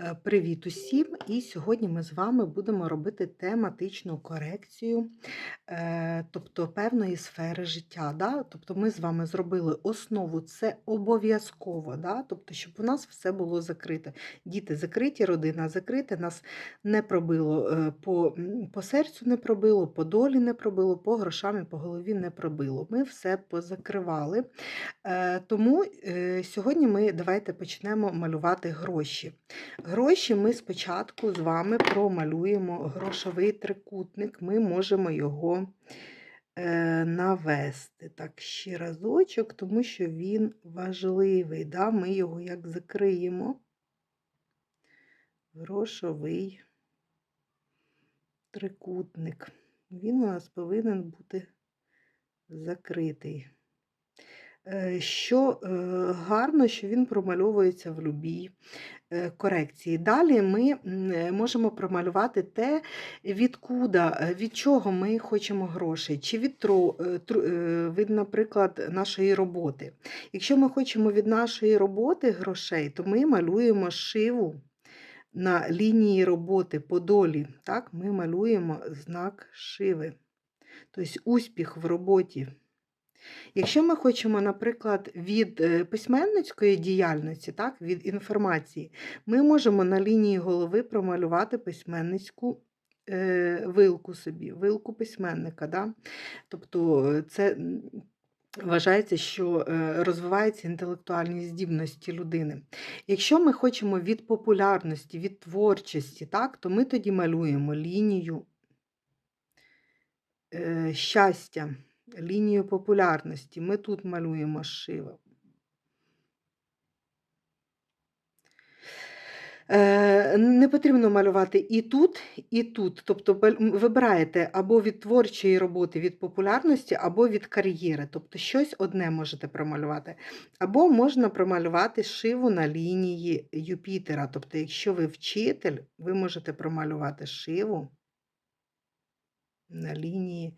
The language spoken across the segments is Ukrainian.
Е, Привіт усім! І сьогодні ми з вами будемо робити тематичну корекцію, тобто певної сфери життя. Да? Тобто ми з вами зробили основу, це обов'язково, да? тобто, щоб у нас все було закрите. Діти закриті, родина закрита, нас не пробило е, по, по серцю не пробило, по долі не пробило, по грошам і по голові не пробило. Ми все позакривали. Е, Тому е, сьогодні ми давайте почнемо малювати гроші. Гроші ми спочатку з вами промалюємо грошовий трикутник, ми можемо його е, навести. Так, ще разочок, тому що він важливий. Да? Ми його як закриємо. Грошовий трикутник. Він у нас повинен бути закритий. Е, Що е, гарно, що він промальовується в любій е, корекції. Далі ми можемо промалювати те, відкуда, від чого ми хочемо грошей, чи від, від, наприклад, нашої роботи. Якщо ми хочемо від нашої роботи грошей, то ми малюємо шиву на лінії роботи по долі. Так? Ми малюємо знак шиви, тобто успіх в роботі. Якщо ми хочемо, наприклад, від е, письменницької діяльності, так, від інформації, ми можемо на лінії голови промалювати письменницьку е, вилку собі, вилку письменника. Да? Тобто е, це вважається, що е, розвиваються інтелектуальні здібності людини. Якщо ми хочемо від популярності, від творчості, так, то ми тоді малюємо лінію е, щастя лінію популярності. Ми тут малюємо шива. Е, Не потрібно малювати і тут, і тут. Тобто вибираєте або від творчої роботи, від популярності, або від кар'єри. Тобто щось одне можете промалювати. Або можна промалювати шиву на лінії Юпітера. Тобто, якщо ви вчитель, ви можете промалювати шиву на лінії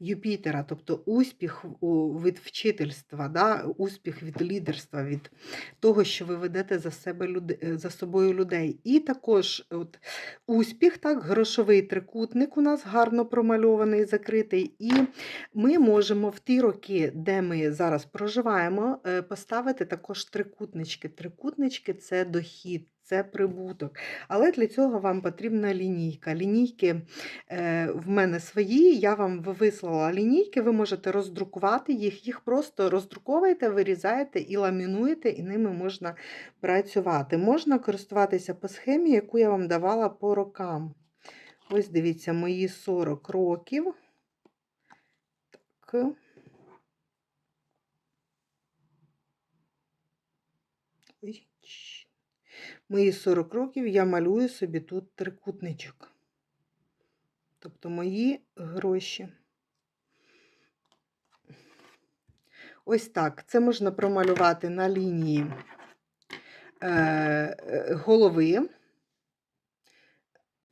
Юпітера, тобто успіх від вчительства, да? успіх від лідерства, від того, що ви ведете за, себе люд... е, за собою людей. І також от, успіх, так, грошовий трикутник у нас гарно промальований, закритий. І ми можемо в ті роки, де ми зараз проживаємо, е, поставити також трикутнички. Трикутнички це дохід. Це прибуток. Але для цього вам потрібна лінійка. Лінійки е, в мене свої, я вам вислала лінійки, ви можете роздрукувати їх, їх просто роздруковуєте, вирізаєте і ламінуєте, і ними можна працювати. Можна користуватися по схемі, яку я вам давала по рокам. Ось дивіться, мої 40 років. Так. Ой. Мої 40 років я малюю собі тут трикутничок. Тобто мої гроші. Ось так. Це можна промалювати на лінії е, голови.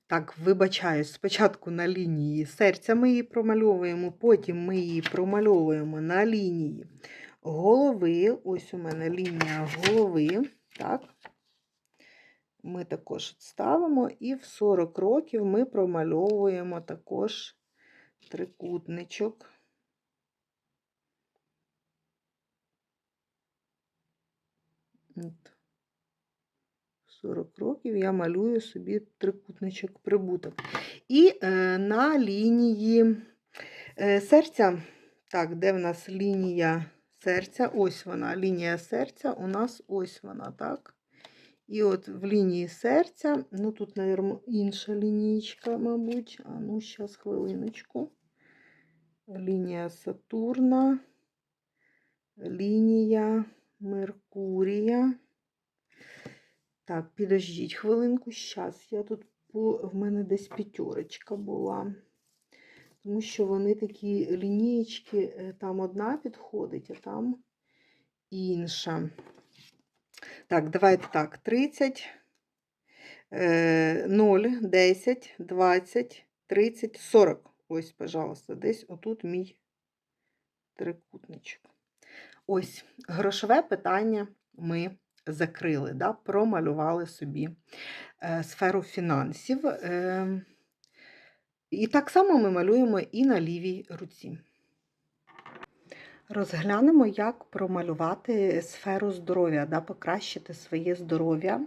Так, вибачаюсь, спочатку на лінії серця ми її промальовуємо, потім ми її промальовуємо на лінії голови. Ось у мене лінія голови. Так. Ми також ставимо, і в 40 років ми промальовуємо також трикутничок. От. 40 років я малюю собі трикутничок прибуток. І е, на лінії е, серця, так, де в нас лінія серця? Ось вона, лінія серця, у нас ось вона, так. І от в лінії серця, ну тут, мабуть, інша лінійка, мабуть. А ну, зараз хвилиночку. Лінія Сатурна, лінія Меркурія. Так, підождіть хвилинку. Зараз я тут в мене десь п'ятерочка була. Тому що вони такі лінієчки, е, там одна підходить, а там інша. Так, давайте так. 30, е, 0, 10, 20, 30, 40. Ось, пожалуйста, десь отут мій трикутничок. Ось, грошове питання ми закрили, да, промалювали собі е, сферу фінансів. Е, і так само ми малюємо і на лівій руці. Розглянемо, як промалювати сферу здоров'я, да, покращити своє здоров'я.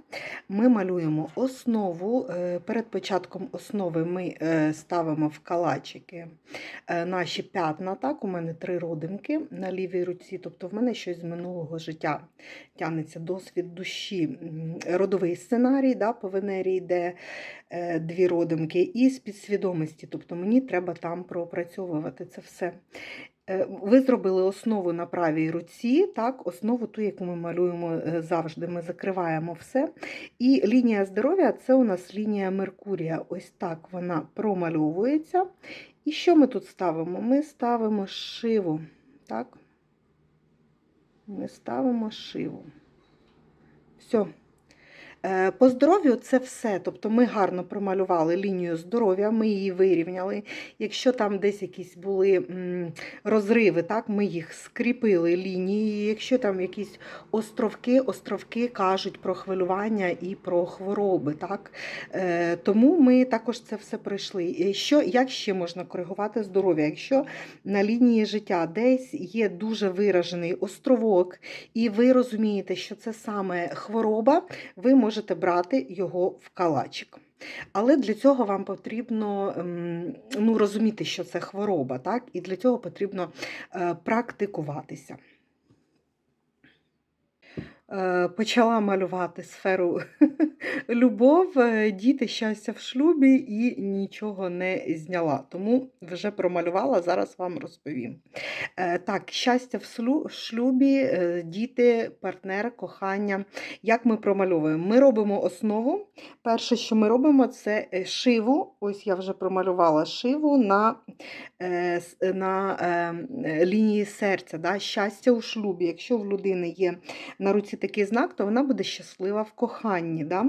Ми малюємо основу. е, Перед початком основи ми е, ставимо в калачики е, наші п'ятна. Так, у мене три родинки на лівій руці, тобто в мене щось з минулого життя тягнеться досвід душі, родовий сценарій да, по Венері йде дві родинки, і з підсвідомості, тобто мені треба там пропрацьовувати це все. Е, Ви зробили основу на правій руці, так, основу ту, яку ми малюємо е, завжди. Ми закриваємо все. І лінія здоров'я це у нас лінія Меркурія. Ось так вона промальовується. І що ми тут ставимо? Ми ставимо шиву. Так? Ми ставимо шиву. Все. Е, По здоров'ю це все. Тобто ми гарно промалювали лінію здоров'я, ми її вирівняли. Якщо там десь якісь були розриви, так, ми їх скріпили лінії. Якщо там якісь островки, островки кажуть про хвилювання і про хвороби. Так? Е, Тому ми також це все пройшли. Що, як ще можна коригувати здоров'я? Якщо на лінії життя десь є дуже виражений островок, і ви розумієте, що це саме хвороба, ви можете брати його в калачик. Але для цього вам потрібно ем, ну, розуміти, що це хвороба, так? і для цього потрібно е, практикуватися. Е, Почала малювати сферу любов, е, діти, щастя в шлюбі і нічого не зняла. Тому вже промалювала, зараз вам розповім. Е, Так, щастя в шлюбі, діти, партнер, кохання. Як ми промальовуємо? Ми робимо основу. Перше, що ми робимо, це шиву. Ось я вже промалювала шиву на, на лінії серця. Да? Щастя у шлюбі. Якщо в людини є на руці такий знак, то вона буде щаслива в коханні. Да?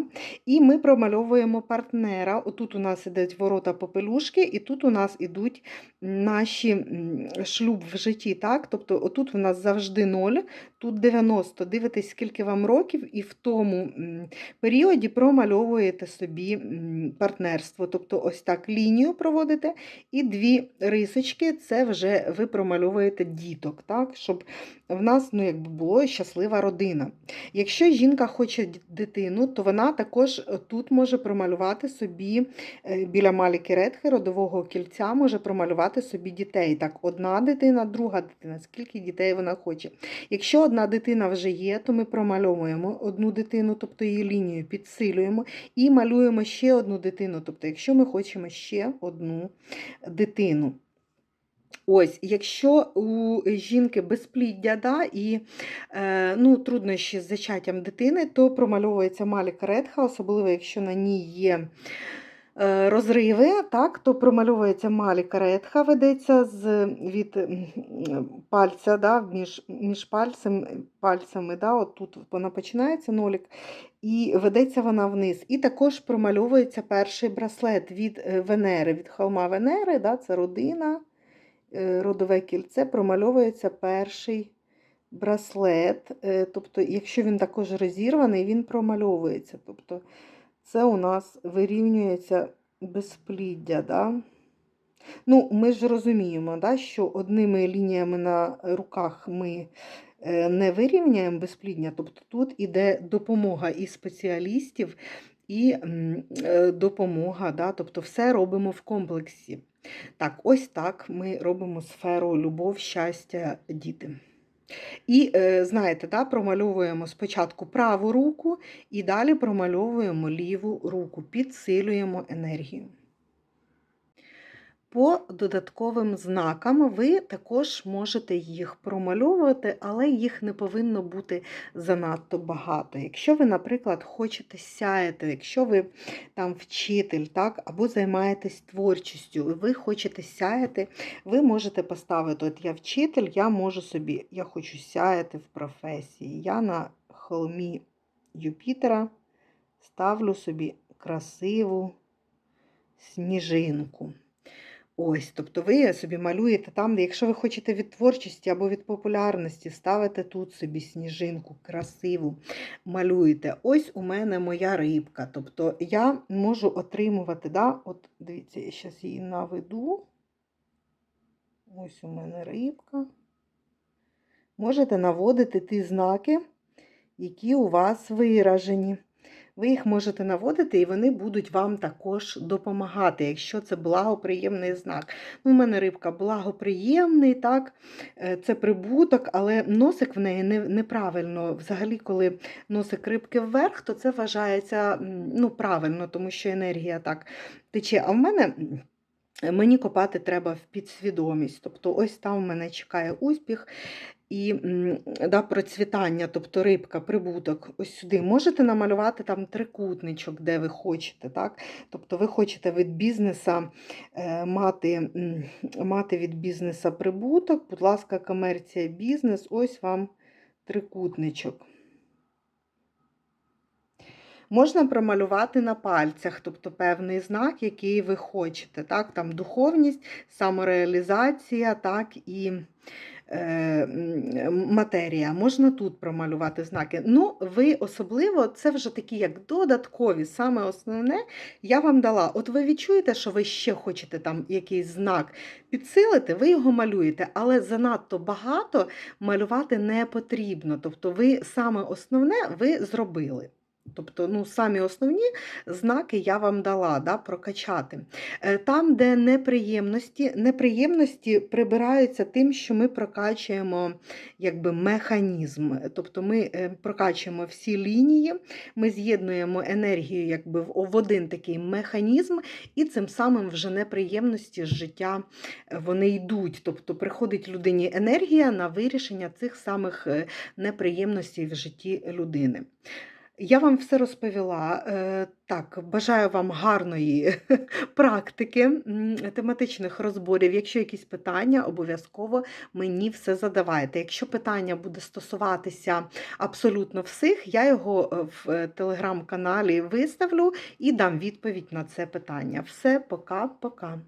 І ми промальовуємо партнера. Отут у нас ідуть ворота попелюшки, і тут у нас ідуть наші шлюб в житті. Так? Тобто, отут у нас завжди 0, тут 90. Дивитесь, скільки вам років, і в тому періоді промальовуєте собі партнерство. Тобто, ось так лінію проводите, і дві рисочки це вже ви промальовуєте діток, так? щоб в нас ну, якби було щаслива родина. Якщо жінка хоче дитину, то вона також е, тут може промалювати собі е, біля маліки редхи родового кільця, може промалювати собі дітей. Так, одна дитина, друга дитина, скільки дітей вона хоче. Якщо одна дитина вже є, то ми промальовуємо одну дитину, тобто її лінію підсилюємо, і малюємо ще одну дитину. Тобто, якщо ми хочемо ще одну дитину. Ось, якщо у жінки безпліддя да, і е, ну, труднощі з зачаттям дитини, то промальовується маліка редха, особливо якщо на ній є е, розриви, так, то промальовується маліка редха, ведеться з, від пальця, да, між, між пальцем, пальцями, да, от тут вона починається нолік, і ведеться вона вниз. І також промальовується перший браслет від е, Венери, від холма Венери, да, це родина родове кільце промальовується перший браслет. Е, Тобто, якщо він також розірваний, він промальовується. Тобто, це у нас вирівнюється безпліддя. Да? Ну, ми ж розуміємо, да, що одними лініями на руках ми е, не вирівняємо безплідня, тобто тут іде допомога і спеціалістів, і е, допомога, да, тобто все робимо в комплексі. Так, ось так ми робимо сферу любов, щастя, діти. І е, знаєте, да, промальовуємо спочатку праву руку і далі промальовуємо ліву руку, підсилюємо енергію. По додатковим знакам ви також можете їх промальовувати, але їх не повинно бути занадто багато. Якщо ви, наприклад, хочете сяяти, якщо ви там вчитель, так, або займаєтесь творчістю, і ви хочете сяяти, ви можете поставити: от я вчитель, я можу собі, я хочу сяяти в професії. Я на холмі Юпітера ставлю собі красиву сніжинку. Ось, тобто ви собі малюєте там, де якщо ви хочете від творчості або від популярності, ставите тут собі сніжинку красиву, малюєте. Ось у мене моя рибка. Тобто я можу отримувати, да, от дивіться, я зараз її наведу. Ось у мене рибка. Можете наводити ті знаки, які у вас виражені. Ви їх можете наводити, і вони будуть вам також допомагати, якщо це благоприємний знак. Ну, У мене рибка благоприємний, так, е, це прибуток, але носик в неї неправильно. Взагалі, коли носик рибки вверх, то це вважається ну, правильно, тому що енергія так тече. А в мене. Мені копати треба в підсвідомість. Тобто, ось там в мене чекає успіх і да, процвітання, тобто рибка, прибуток. Ось сюди можете намалювати там трикутничок, де ви хочете. Так? Тобто ви хочете від бізнеса е, мати, мати від бізнеса прибуток. Будь ласка, комерція, бізнес, ось вам трикутничок. Можна промалювати на пальцях, тобто певний знак, який ви хочете. Так? Там духовність, самореалізація, так, і матерія. Можна тут промалювати знаки. Ну, ви особливо, це вже такі як додаткові, саме основне я вам дала. От ви відчуєте, що ви ще хочете там якийсь знак підсилити, ви його малюєте, але занадто багато малювати не потрібно. Тобто, ви саме основне ви зробили. Тобто, ну, самі основні знаки я вам дала да, прокачати. Е, Там, де неприємності, неприємності прибираються тим, що ми прокачуємо якби, механізм. Тобто ми е, прокачуємо всі лінії, ми з'єднуємо енергію якби, в один такий механізм, і цим самим вже неприємності з життя е, вони йдуть. Тобто приходить людині енергія на вирішення цих самих неприємностей в житті людини. Я вам все розповіла. Е, Так, бажаю вам гарної практики, тематичних розборів. Якщо якісь питання, обов'язково мені все задавайте. Якщо питання буде стосуватися абсолютно всіх, я його е, в е, телеграм-каналі виставлю і дам відповідь на це питання. Все, пока-пока.